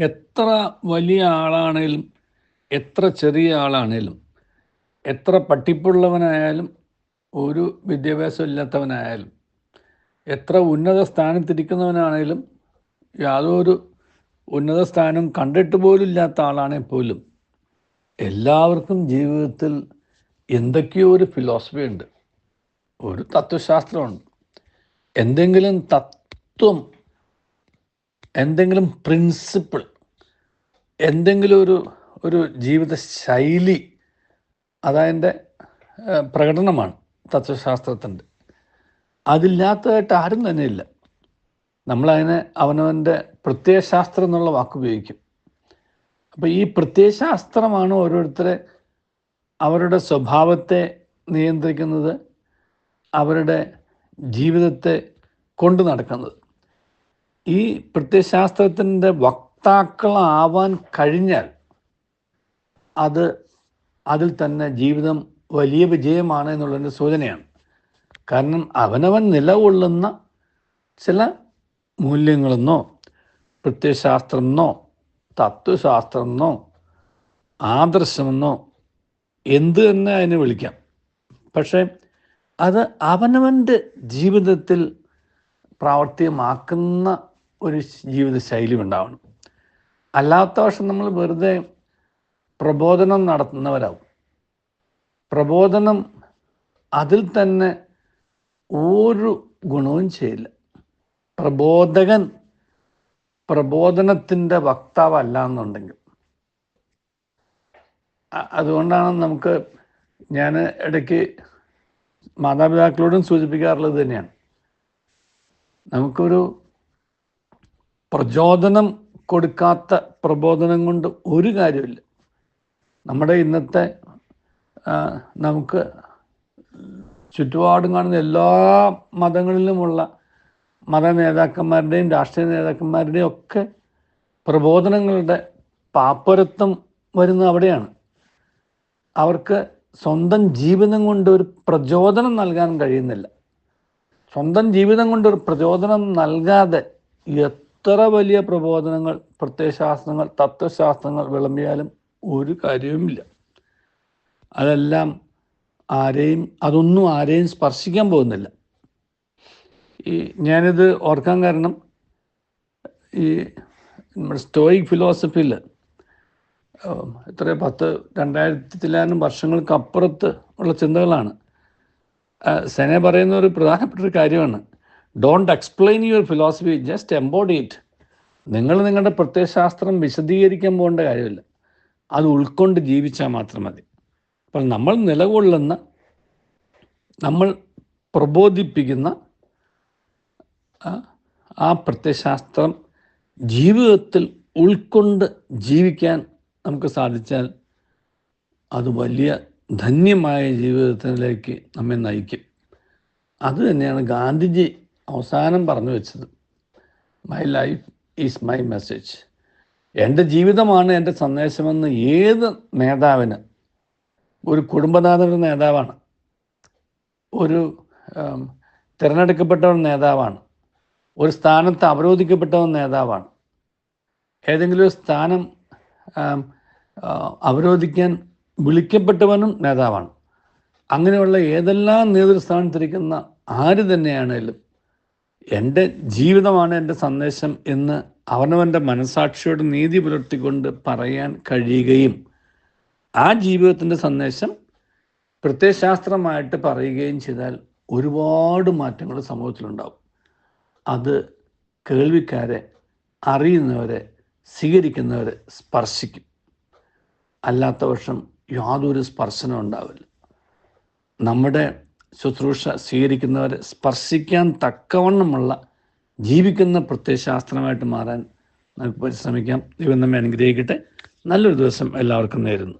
എത്ര വലിയ ആളാണേലും എത്ര ചെറിയ ആളാണേലും എത്ര പട്ടിപ്പുള്ളവനായാലും ഒരു വിദ്യാഭ്യാസം ഇല്ലാത്തവനായാലും എത്ര ഉന്നത സ്ഥാനത്തിരിക്കുന്നവനാണേലും യാതൊരു ഉന്നത സ്ഥാനം കണ്ടിട്ട് പോലും ഇല്ലാത്ത ആളാണെങ്കിൽ പോലും എല്ലാവർക്കും ജീവിതത്തിൽ എന്തൊക്കെയോ ഒരു ഫിലോസഫി ഉണ്ട് ഒരു തത്വശാസ്ത്രമുണ്ട്. എന്തെങ്കിലും തത്വം എന്തെങ്കിലും പ്രിൻസിപ്പിൾ എന്തെങ്കിലും ഒരു ഒരു ജീവിത ശൈലി അതതിന്റെ ഏഹ്, പ്രകടനമാണ് തത്വശാസ്ത്രത്തിന്റെ. അതില്ലാത്തതായിട്ട് ആരും തന്നെ ഇല്ല. നമ്മളതിനെ അവനവന്റെ പ്രത്യയശാസ്ത്രം എന്നുള്ള വാക്ക് ഉപയോഗിക്കും. അപ്പോൾ ഈ പ്രത്യയശാസ്ത്രമാണ് ഓരോരുത്തരെ അവരുടെ സ്വഭാവത്തെ നിയന്ത്രിക്കുന്നത് അവരുടെ ജീവിതത്തെ കൊണ്ടു നടക്കുന്നത്. ഈ പ്രത്യയശാസ്ത്രത്തിന്റെ വക്താക്കളാവാൻ കഴിഞ്ഞാൽ അത് അതിൽ തന്നെ ജീവിതം വലിയ വിജയമാണ് എന്നുള്ളതിന്റെ സൂചനയാണ്. കാരണം അവനവൻ നിലകൊള്ളുന്ന ചില മൂല്യങ്ങളെന്നോ പ്രത്യയശാസ്ത്രമെന്നോ തത്വശാസ്ത്രമെന്നോ ആദർശമെന്നോ എന്ത് തന്നെ അതിനെ വിളിക്കാം. പക്ഷേ അത് അവനവന്റെ ജീവിതത്തിൽ പ്രാവർത്തികമാക്കുന്ന ഒരു ജീവിത ശൈലി ഉണ്ടാവണം. അല്ലാത്ത പക്ഷം നമ്മൾ വെറുതെ പ്രബോധനം നടത്തുന്നവരാകും പ്രബോധനം അതിൽ തന്നെ ഒരു ഗുണവും ചെയ്യില്ല. പ്രബോധകൻ പ്രബോധനത്തിന്റെ വക്താവല്ല എന്നുണ്ടെങ്കിൽ. അതുകൊണ്ടാണ് നമുക്ക് ഞാൻ ഇടയ്ക്ക് മാതാപിതാക്കളോടും സൂചിപ്പിക്കാറുള്ളത് തന്നെയാണ്. നമുക്കൊരു പ്രചോദനം കൊടുക്കാത്ത പ്രബോധനം കൊണ്ട് ഒരു കാര്യമില്ല നമ്മുടെ ഇന്നത്തെ നമുക്ക് ചുറ്റുപാടും കാണുന്ന എല്ലാ മതങ്ങളിലുമുള്ള മത നേതാക്കന്മാരുടെയും രാഷ്ട്രീയ നേതാക്കന്മാരുടെയും ഒക്കെ പ്രബോധനങ്ങളുടെ പാപ്പരത്വം വരുന്നത് അവിടെയാണ്. അവർക്ക് സ്വന്തം ജീവിതം കൊണ്ട് ഒരു പ്രചോദനം നൽകാൻ കഴിയുന്നില്ല. സ്വന്തം ജീവിതം കൊണ്ട് ഒരു പ്രചോദനം നൽകാതെ എത്ര വലിയ പ്രബോധനങ്ങൾ പ്രത്യയശാസ്ത്രങ്ങൾ തത്വശാസ്ത്രങ്ങൾ വിളമ്പിയാലും ഒരു കാര്യവുമില്ല. അതെല്ലാം ആരെയും അതൊന്നും ആരെയും സ്പർശിക്കാൻ പോകുന്നില്ല. ഈ ഞാനിത് ഓർക്കാൻ കാരണം ഈ നമ്മുടെ സ്റ്റോയിക് ഫിലോസഫിയിൽ എത്ര പത്ത് രണ്ടായിരത്തി ചില്ലാനും വർഷങ്ങൾക്ക് അപ്പുറത്ത് ഉള്ള ചിന്തകളാണ്. സെനെ പറയുന്ന ഒരു പ്രധാനപ്പെട്ട ഒരു കാര്യമാണ്. Don't explain your philosophy just embody it നിങ്ങൾ നിങ്ങളുടെ പ്രത്യയശാസ്ത്രം വിശദീകരിക്കാൻ പോകേണ്ട കാര്യമില്ല. അത് ഉൾക്കൊണ്ട് ജീവിച്ചാൽ മാത്രം മതി. അപ്പോൾ നമ്മൾ നിലകൊള്ളുന്ന നമ്മൾ പ്രബോധിപ്പിക്കുന്ന ആ- ആ പ്രത്യയശാസ്ത്രം ജീവിതത്തിൽ ഉൾക്കൊണ്ട് ജീവിക്കാൻ നമുക്ക് സാധിച്ചാൽ അത് വലിയ ധന്യമായ ജീവിതത്തിലേക്ക് നമ്മെ നയിക്കും. അത് തന്നെയാണ് ഗാന്ധിജി അവസാനം പറഞ്ഞു വെച്ചത് my life is my message എന്റെ ജീവിതമാണ് എന്റെ സന്ദേശമെന്ന് ഏത് നേതാവിന് ഒരു കുടുംബനാഥന്റെ നേതാവാണ് ഒരു തിരഞ്ഞെടുക്കപ്പെട്ടവൻ നേതാവാണ് ഒരു സ്ഥാനത്ത് അവരോധിക്കപ്പെട്ടവൻ നേതാവാണ് ഏതെങ്കിലും ഒരു സ്ഥാനം അവരോധിക്കാൻ വിളിക്കപ്പെട്ടവനും നേതാവാണ്. അങ്ങനെയുള്ള ഏതെല്ലാം നേതൃസ്ഥാനത്തിരിക്കുന്ന ആര് തന്നെയാണേലും എന്റെ ജീവിതമാണ് എന്റെ സന്ദേശം എന്ന് അവനവന്റെ മനസാക്ഷിയോട് നീതി പുലർത്തിക്കൊണ്ട് പറയാൻ കഴിയുകയും ആ ജീവിതത്തിന്റെ സന്ദേശം പ്രത്യയശാസ്ത്രമായിട്ട് പറയുകയും ചെയ്താൽ ഒരുപാട് മാറ്റങ്ങൾ സമൂഹത്തിലുണ്ടാവും. അത് കേൾവിക്കാരെ അറിയുന്നവരെ സ്വീകരിക്കുന്നവരെ സ്പർശിക്കും. അല്ലാത്ത പക്ഷം യാതൊരു സ്പർശനം ഉണ്ടാവില്ല. നമ്മുടെ ശുശ്രൂഷ സ്വീകരിക്കുന്നവരെ സ്പർശിക്കാൻ തക്കവണ്ണമുള്ള ജീവിക്കുന്ന പ്രത്യശാസ്ത്രമായിട്ട് മാറാൻ നമുക്ക് പരിശ്രമിക്കാം. ദൈവം നമ്മെ അനുഗ്രഹിക്കട്ടെ. നല്ലൊരു ദിവസം എല്ലാവർക്കും നേരുന്നു.